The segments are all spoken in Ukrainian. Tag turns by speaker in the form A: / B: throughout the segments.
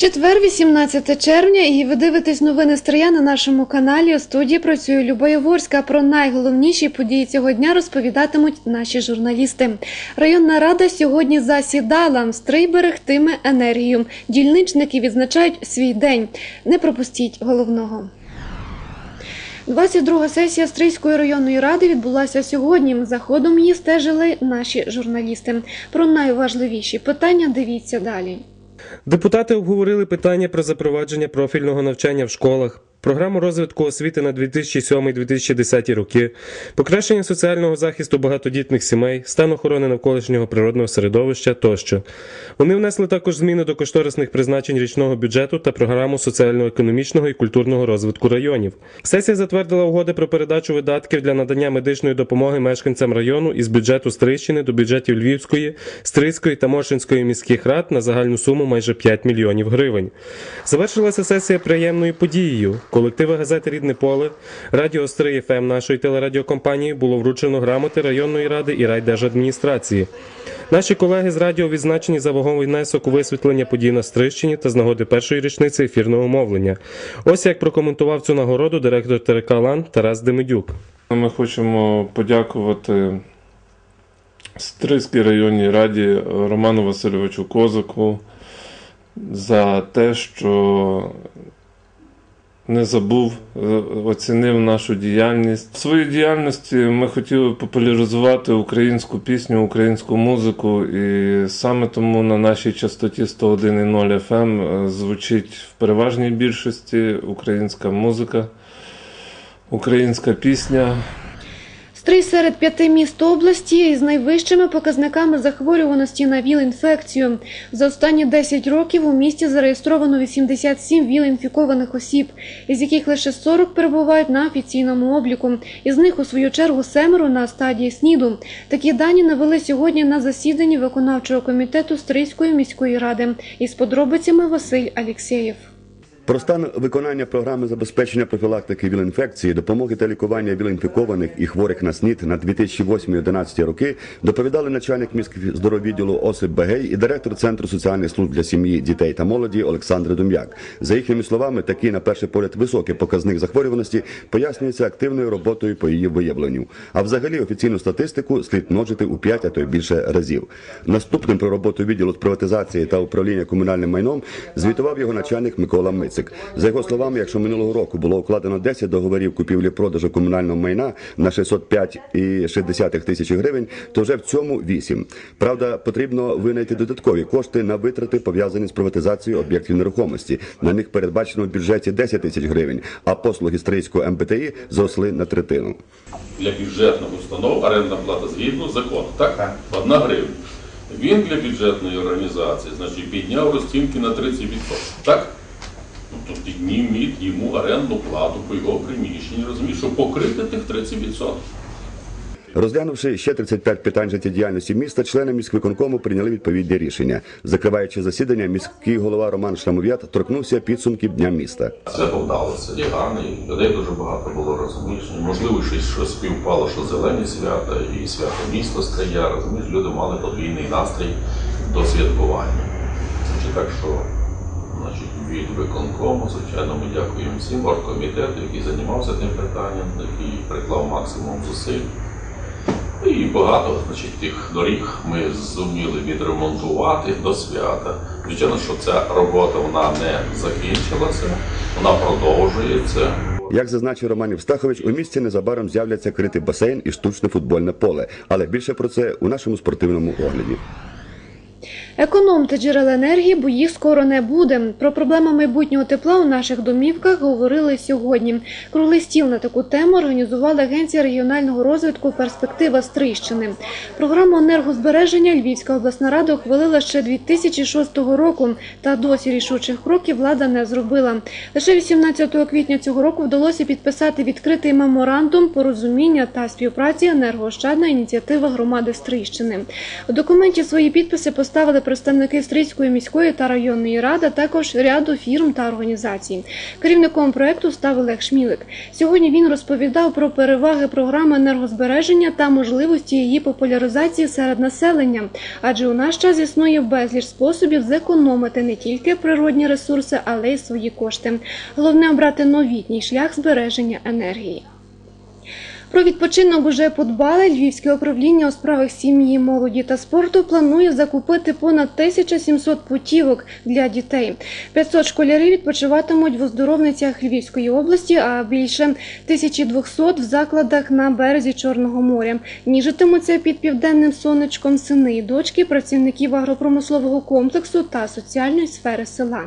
A: Четвер, 18 червня, і ви дивитесь новини Стрия на нашому каналі. У студії працює Люба Яворська. Про найголовніші події цього дня розповідатимуть наші журналісти. Районна рада сьогодні засідала. Стрий берегтиме енергію. Дільничники відзначають свій день. Не пропустіть головного. 22 сесія Стрийської районної ради відбулася сьогодні. За ходом її стежили наші журналісти. Про найважливіші питання дивіться далі.
B: Депутати обговорили питання про запровадження профільного навчання в школах, програму розвитку освіти на 2007-2010 роки, покращення соціального захисту багатодітних сімей, стан охорони навколишнього природного середовища тощо. Вони внесли також зміни до кошторисних призначень річного бюджету та програму соціально-економічного і культурного розвитку районів. Сесія затвердила угоди про передачу видатків для надання медичної допомоги мешканцям району із бюджету Стрийщини до бюджетів Львівської, Стрийської та Мошинської міських рад на загальну суму майже 5 мільйонів гривень. Завершилася сесія приємною подією. Колективи газети Рідне поле, радіо Стрий ФМ нашої телерадіокомпанії було вручено грамоти районної ради і райдержадміністрації. Наші колеги з радіо відзначені за ваговий внесок у висвітлення подій на Стрищині та з нагоди першої річниці ефірного мовлення. Ось як прокоментував цю нагороду директор ТРК «Лан» Тарас Демидюк.
C: Ми хочемо подякувати Стрийській районній раді Роману Васильовичу Козаку за те, що не забув, е, оцінив нашу діяльність. В своїй діяльності ми хотіли популяризувати українську пісню, українську музику, і саме тому на нашій частоті 101.0 FM е, звучить в переважній більшості українська музика, українська пісня.
A: Стрий серед п'яти міст області із найвищими показниками захворюваності на ВІЛ-інфекцію. За останні 10 років у місті зареєстровано 87 ВІЛ-інфікованих осіб, із яких лише 40 перебувають на офіційному обліку. Із них, у свою чергу, семеро на стадії СНІДу. Такі дані навели сьогодні на засіданні виконавчого комітету Стрийської міської ради. Із подробицями Василь Алєксєєв.
D: Про стан виконання програми забезпечення профілактики ВІЛ-інфекції, допомоги та лікування ВІЛ-інфікованих і хворих на СНІД на 2008-2011 роки доповідали начальник міськздоровідділу Осип Бегей і директор Центру соціальних служб для сім'ї, дітей та молоді Олександр Дум'як. За їхніми словами, такий на перший погляд високий показник захворюваності пояснюється активною роботою по її виявленню. А взагалі офіційну статистику слід множити у 5, а то й більше разів. Наступним про роботу відділу з приватизації та управління комунальним майном звітував його начальник Микола Мицик. За його словами, якщо минулого року було укладено 10 договорів купівлі-продажу комунального майна на 605,6 тисячі гривень, то вже в цьому 8. Правда, потрібно винайти додаткові кошти на витрати, пов'язані з приватизацією об'єктів нерухомості. На них передбачено в бюджеті 10 тисяч гривень, а послуги Стрийського МПТІ зросли на третину.
E: для бюджетних установ орендна плата згідно закону, так? Одна гривня. Він для бюджетної організації, значить, підняв розцінки на 30%, так? Ну, то підніміть йому орендну плату по його приміщенні, розумієш, щоб покрити тих 30%.
D: Розглянувши ще 35 питань життєдіяльності міста, члени міськвиконкому прийняли відповідні рішення. Закриваючи засідання, міський голова Роман Шламов'ят торкнувся підсумків дня міста.
E: Свято вдалося, і гарно, і людей дуже багато було, розумієш. Можливо, щось щось співпало, що зелені свята і свято міста Стрия, розумієш, люди мали подвійний настрій до святкування. Значить, так що значить, від виконкому, звичайно, ми дякуємо всім оргкомітету, який займався тим питанням, який приклав максимум зусиль. І багато значить, тих доріг ми зуміли відремонтувати до свята. Звичайно, що ця робота вона не закінчилася, вона продовжується.
D: Як зазначив Роман Євстахович, у місті незабаром з'являться критий басейн і штучне футбольне поле. Але більше про це у нашому спортивному огляді.
A: Економте джерела енергії, бо їх скоро не буде. Про проблеми майбутнього тепла у наших домівках говорили сьогодні. Круглий стіл на таку тему організувала Агенція регіонального розвитку Перспектива Стрийщини. Програму енергозбереження Львівська обласна рада ухвалила ще 2006 року, та досі рішучих кроків влада не зробила. Лише 18 квітня цього року вдалося підписати відкритий меморандум порозуміння та співпраці енергоощадна ініціатива громади Стрийщини. У документі свої підписи поставили представники Стрийської міської та районної ради, також ряду фірм та організацій. Керівником проекту став Олег Шмілик. Сьогодні він розповідав про переваги програми енергозбереження та можливості її популяризації серед населення, адже у наш час існує безліч способів зекономити не тільки природні ресурси, але й свої кошти. Головне обрати новітній шлях збереження енергії. Про відпочинок уже подбали. Львівське управління у справах сім'ї, молоді та спорту планує закупити понад 1700 путівок для дітей. 500 школярів відпочиватимуть в оздоровницях Львівської області, а більше 1200 в закладах на березі Чорного моря. Ніжитимуться під південним сонечком сини і дочки працівників агропромислового комплексу та соціальної сфери села.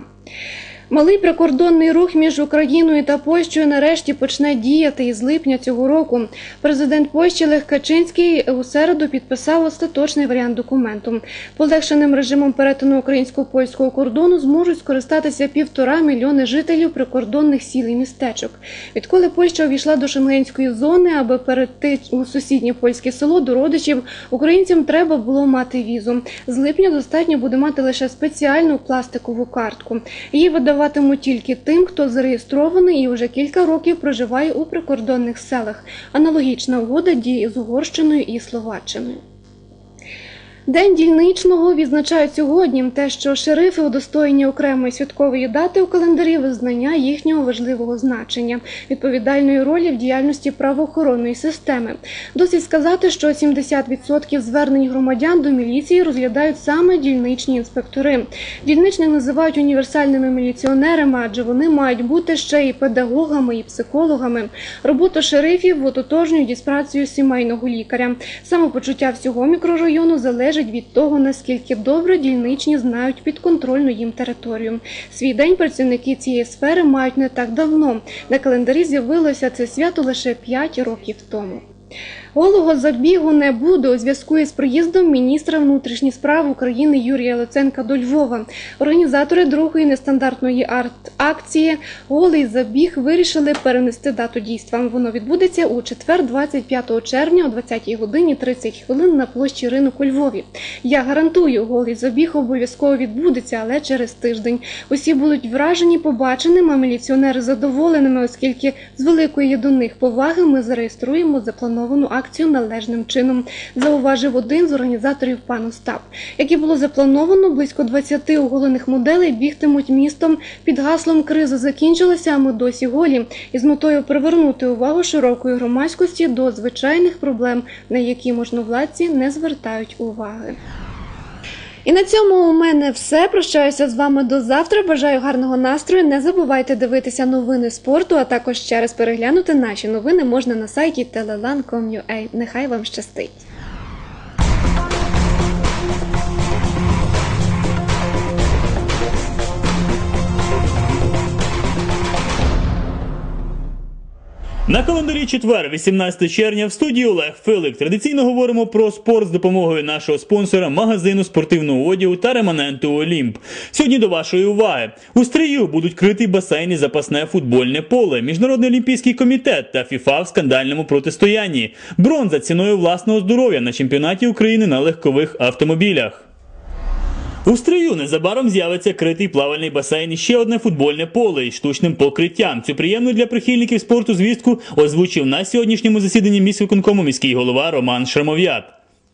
A: Малий прикордонний рух між Україною та Польщею нарешті почне діяти із липня цього року. Президент Польщі Лех Качинський у середу підписав остаточний варіант документу. Полегшеним режимом перетину українсько-польського кордону зможуть скористатися півтора мільйони жителів прикордонних сіл і містечок. Відколи Польща увійшла до шенгенської зони, аби перейти у сусіднє польське село до родичів, українцям треба було мати візу. З липня достатньо буде мати лише спеціальну пластикову картку. Її видаватимуть тільки тим, хто зареєстрований і вже кілька років проживає у прикордонних селах. Аналогічна угода діє з Угорщиною і Словаччиною. День дільничного відзначають сьогодні. Те, що шерифи удостоєні окремої святкової дати у календарі визнання їхнього важливого значення, відповідальної ролі в діяльності правоохоронної системи. Досить сказати, що 70% звернень громадян до міліції розглядають саме дільничні інспектори. Дільничних називають універсальними міліціонерами, адже вони мають бути ще і педагогами, і психологами. Роботу шерифів ототожнюють із працею сімейного лікаря. Самопочуття всього мікрорайону залежить від того, наскільки добре дільничні знають підконтрольну їм територію. Свій день працівники цієї сфери мають не так давно. На календарі з'явилося це свято лише 5 років тому. Голого забігу не буде у зв'язку із приїздом міністра внутрішніх справ України Юрія Луценка до Львова. Організатори другої нестандартної арт-акції Голий забіг вирішили перенести дату дійства. Воно відбудеться у четвер, 25 червня о 20 годині 30 хвилин на площі ринок у Львові. Я гарантую, голий забіг обов'язково відбудеться, але через тиждень. Усі будуть вражені побаченим, а міліціонери задоволеними, оскільки з великої до них поваги ми зареєструємо заплановану акцію належним чином, зауважив один з організаторів пан Остап. Як і було заплановано, близько 20 оголених моделей бігтимуть містом під гаслом Криза закінчилася, а ми досі голі, із метою привернути увагу широкої громадськості до звичайних проблем, на які можновладці не звертають уваги. І на цьому у мене все. Прощаюся з вами до завтра. Бажаю гарного настрою. Не забувайте дивитися новини спорту, а також ще раз переглянути наші новини можна на сайті telelan.com.ua. Нехай вам щастить.
F: На календарі четвер, 18 червня, в студії Олег Филик. Традиційно говоримо про спорт з допомогою нашого спонсора магазину спортивного одягу та реманенту Олімп. Сьогодні до вашої уваги у стрію будуть критий басейн і запасне футбольне поле, міжнародний олімпійський комітет та ФІФА в скандальному протистоянні. Бронза ціною власного здоров'я на чемпіонаті України на легкових автомобілях. У стрию незабаром з'явиться критий плавальний басейн і ще одне футбольне поле із штучним покриттям. Цю приємну для прихильників спорту звістку озвучив на сьогоднішньому засіданні міськвиконкому міський голова Роман Шрамов'ят.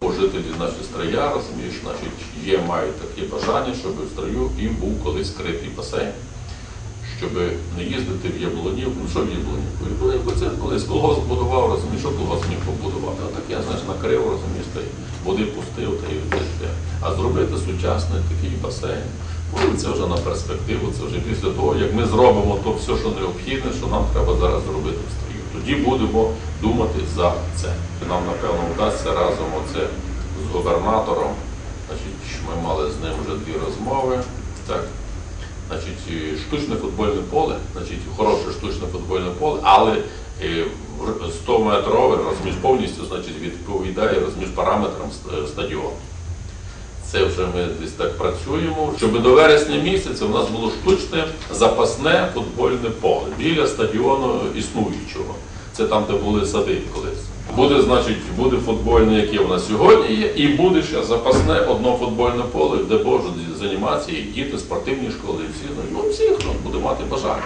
E: Жителі наші стрия, розумієш, значить, є, мають таке бажання, щоб в строю їм був колись скритий басейн, щоб не їздити в Яблонівку. Ну що в Яблонівку? Яблонівку це колись колгосп будував, розумієш, що колгосп міг побудувати. А так я, знаєш, накрив, розумієш, води пустив, та й те. А зробити сучасний такий басейн. Ну, це вже на перспективу, це вже після того, як ми зробимо то все, що необхідне, що нам треба зараз зробити в стрію. Тоді будемо думати за це. Нам, напевно, вдасться разом оце з губернатором. Значить, ми мали з ним вже дві розмови. Так. Значить, штучне футбольне поле, значить, хороше штучне футбольне поле, але 100 метрове розміж повністю значить, відповідає розміж параметрам стадіону. Це вже ми десь так працюємо. Щоб до вересня місяця у нас було штучне запасне футбольне поле біля стадіону існуючого. Це там, де були сади колись. Буде, значить, буде футбольне, яке в нас сьогодні є, і буде ще запасне одно футбольне поле, де можуть займатися і діти, спортивні школи, і всі. Ну, всі, хто буде мати бажання.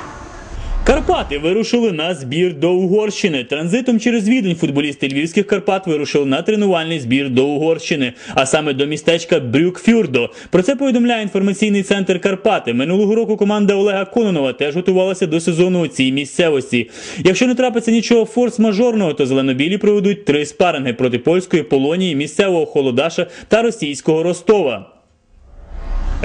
F: Карпати вирушили на збір до Угорщини. Транзитом через Відень футболісти львівських Карпат вирушили на тренувальний збір до Угорщини, а саме до містечка Брюкфюрдо. Про це повідомляє інформаційний центр Карпати. Минулого року команда Олега Кононова теж готувалася до сезону у цій місцевості. Якщо не трапиться нічого форс-мажорного, то зеленобілі проведуть три спаринги проти польської Полонії, місцевого Холодаша та російського Ростова.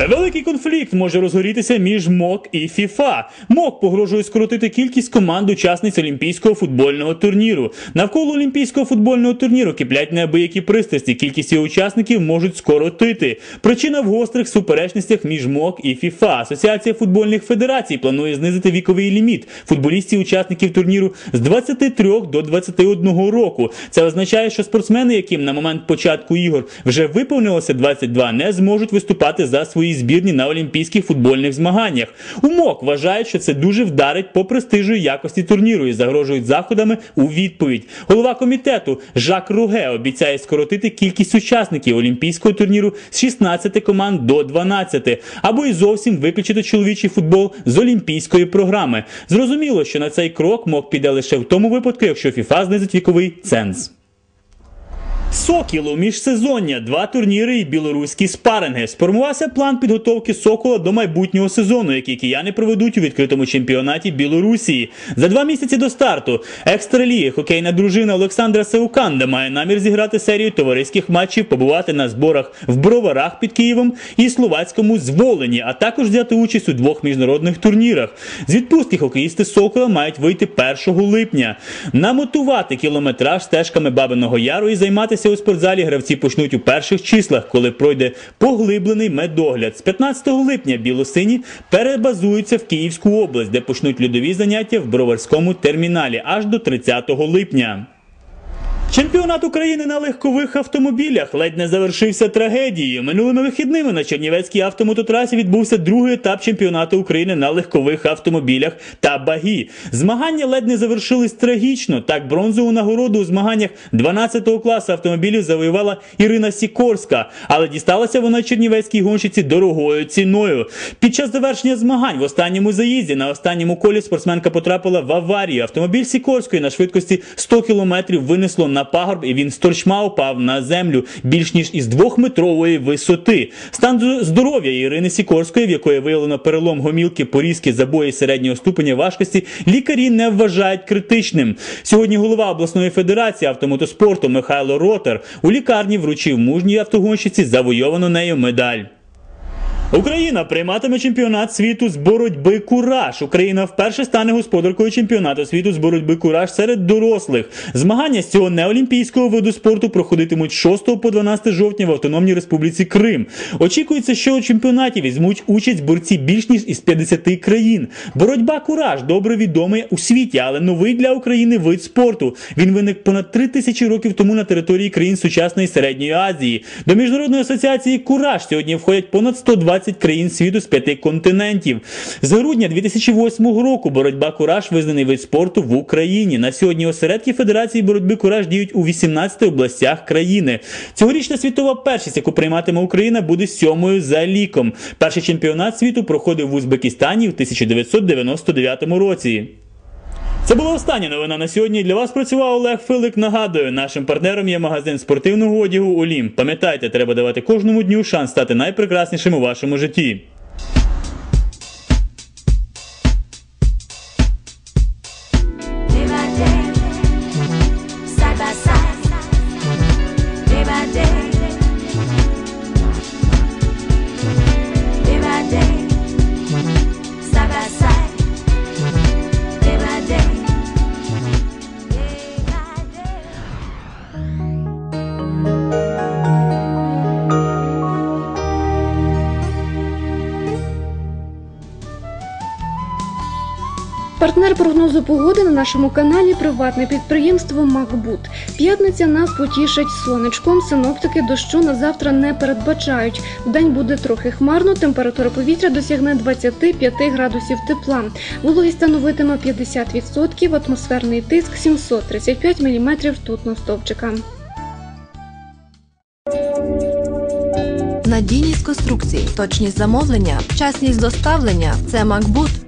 F: Великий конфлікт може розгорітися між МОК і ФІФА. МОК погрожує скоротити кількість команд учасниць Олімпійського футбольного турніру. Навколо Олімпійського футбольного турніру киплять неабиякі пристрасті. Кількість його учасників можуть скоротити. Причина в гострих суперечностях між МОК і ФІФА. Асоціація футбольних федерацій планує знизити віковий ліміт футболістів-учасників турніру з 23 до 21 року. Це означає, що спортсмени, яким на момент початку ігор вже виповнилося 22, не зможуть виступати за свої збірні на олімпійських футбольних змаганнях. УМОК вважають, що це дуже вдарить по престижу і якості турніру і загрожують заходами у відповідь. Голова комітету Жак Руге обіцяє скоротити кількість учасників олімпійського турніру з 16 команд до 12, або й зовсім виключити чоловічий футбол з олімпійської програми. Зрозуміло, що на цей крок МОК піде лише в тому випадку, якщо ФІФА знизить віковий ценз. Сокілу міжсезоння, два турніри і білоруські спаринги. Сформувався план підготовки Сокола до майбутнього сезону, який кияни проведуть у відкритому чемпіонаті Білорусії. За два місяці до старту екстраліги хокейна дружина Олександра Сеуканда має намір зіграти серію товариських матчів, побувати на зборах в Броварах під Києвом і словацькому зволенні, а також взяти участь у двох міжнародних турнірах. З відпустки хокеїсти Сокола мають вийти 1 липня, намотувати кілометраж стежками Бабиного Яру і займатися у спортзалі гравці почнуть у перших числах, коли пройде поглиблений медогляд. З 15 липня білосині перебазуються в Київську область, де почнуть льодові заняття в броварському терміналі аж до 30 липня. Чемпіонат України на легкових автомобілях ледь не завершився трагедією. Минулими вихідними на Чернівецькій автомототрасі відбувся другий етап чемпіонату України на легкових автомобілях та багі. Змагання ледь не завершились трагічно. Так, бронзову нагороду у змаганнях 12-го класу автомобілів завоювала Ірина Сікорська, але дісталася вона чернівецькій гонщиці дорогою ціною. Під час завершення змагань в останньому заїзді на останньому колі спортсменка потрапила в аварію. Автомобіль Сікорської на швидкості 100 км винесло на пагорб, і він сторчма упав на землю більш ніж із двохметрової висоти. Стан здоров'я Ірини Сікорської, в якої виявлено перелом гомілки, порізки, забої середнього ступеня важкості, лікарі не вважають критичним. Сьогодні голова обласної федерації автомотоспорту Михайло Ротер у лікарні вручив мужній автогонщиці завойовану нею медаль. Україна прийматиме чемпіонат світу з боротьби кураж. Україна вперше стане господаркою чемпіонату світу з боротьби кураж серед дорослих. Змагання з цього неолімпійського виду спорту проходитимуть з 6 по 12 жовтня в Автономній Республіці Крим. Очікується, що у чемпіонаті візьмуть участь борці більш ніж із 50 країн. Боротьба кураж добре відомий у світі, але новий для України вид спорту. Він виник понад 3 тисячі років тому на території країн сучасної середньої Азії. До міжнародної асоціації кураж сьогодні входять понад 120 20 країн світу з п'яти континентів. З грудня 2008 року боротьба кураж визнаний вид спорту в Україні. На сьогодні осередки Федерації боротьби кураж діють у 18 областях країни. Цьогорічна світова першість, яку прийматиме Україна, буде сьомою за ліком. Перший чемпіонат світу проходив в Узбекистані в 1999 році. Це була остання новина на сьогодні. Для вас працював Олег Филик. Нагадую, нашим партнером є магазин спортивного одягу Олім. Пам'ятайте, треба давати кожному дню шанс стати найпрекраснішим у вашому житті.
A: Партнер прогнозу погоди на нашому каналі приватне підприємство Макбут. П'ятниця нас потішить сонечком. Синоптики дощу на завтра не передбачають. Вдень буде трохи хмарно. Температура повітря досягне 25 градусів тепла. Вологість становитиме 50%, атмосферний тиск 735 мм ртутного стовпчика.
G: Надійність конструкцій, точність замовлення, вчасність доставлення це Макбут,